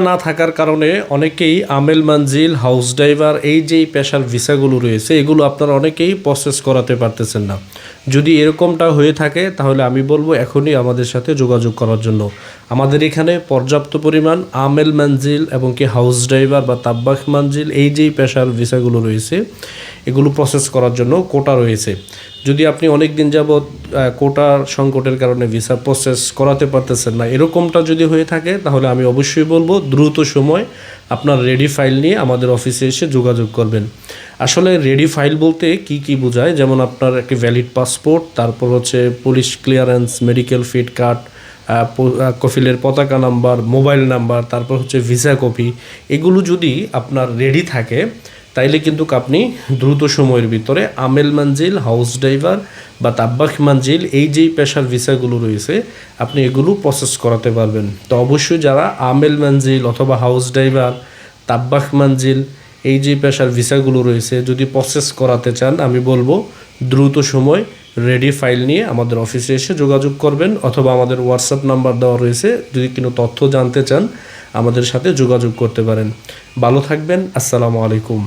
না থাকার কারণে অনেকেই আমেল মঞ্জিল হাউস ড্রাইভার, এই যে পেশার ভিসাগুলো রয়েছে, এগুলো আপনারা অনেকেই প্রসেস করাতে পারতেছেন না। যদি এরকমটা হয়ে থাকে, তাহলে আমি বলব এখনই আমাদের সাথে যোগাযোগ করার জন্য। আমাদের এখানে পর্যাপ্ত পরিমাণ আমেল মঞ্জিল এবং কি হাউস ড্রাইভার বা তাব্বাক মঞ্জিল এই যেই পেশার ভিসাগুলো রয়েছে, এগুলো প্রসেস করার জন্য কোটা রয়েছে। যদি আপনি অনেক দিন যাবৎ কোটার সংকটের কারণে ভিসা প্রসেস করাতে পারতেছেন না, এরকমটা যদি হয়ে থাকে, তাহলে আমি অবশ্যই বলব দ্রুত সময় আপনার রেডি ফাইল নিয়ে আমাদের অফিসে এসে যোগাযোগ করবেন। আসলে রেডি ফাইল বলতে কি কি বোঝায়? যেমন আপনার একটি ভ্যালিড পাসপোর্ট তারপর হচ্ছে police clearance medical fit card কফিলের পতাকা নাম্বার মোবাইল নাম্বার তারপর হচ্ছে ভিসা কপি এগুলো যদি আপনার রেডি থাকে তাইলে কিন্তু আপনি দ্রুত সময়ের ভিতরে আমেল মানজিল, হাউস ড্রাইভার বা তাব্বাক মানজিল, এই যেই পেশার ভিসাগুলো রয়েছে, আপনি এগুলো প্রসেস করাতে পারবেন। তো অবশ্যই যারা আমেল মানজিল অথবা হাউস ড্রাইভার, তাব্বাক মানজিল, এই যে পেশার ভিসাগুলো রয়েছে, যদি প্রসেস করাতে চান, আমি বলব দ্রুত সময় রেডি ফাইল নিয়ে আমাদের অফিসে এসে যোগাযোগ করবেন অথবা আমাদের হোয়াটসঅ্যাপ নাম্বার দেওয়া রয়েছে, যদি কোনো তথ্য জানতে চান, আমাদের সাথে যোগাযোগ করতে পারেন। ভালো থাকবেন, আসসালামু আলাইকুম।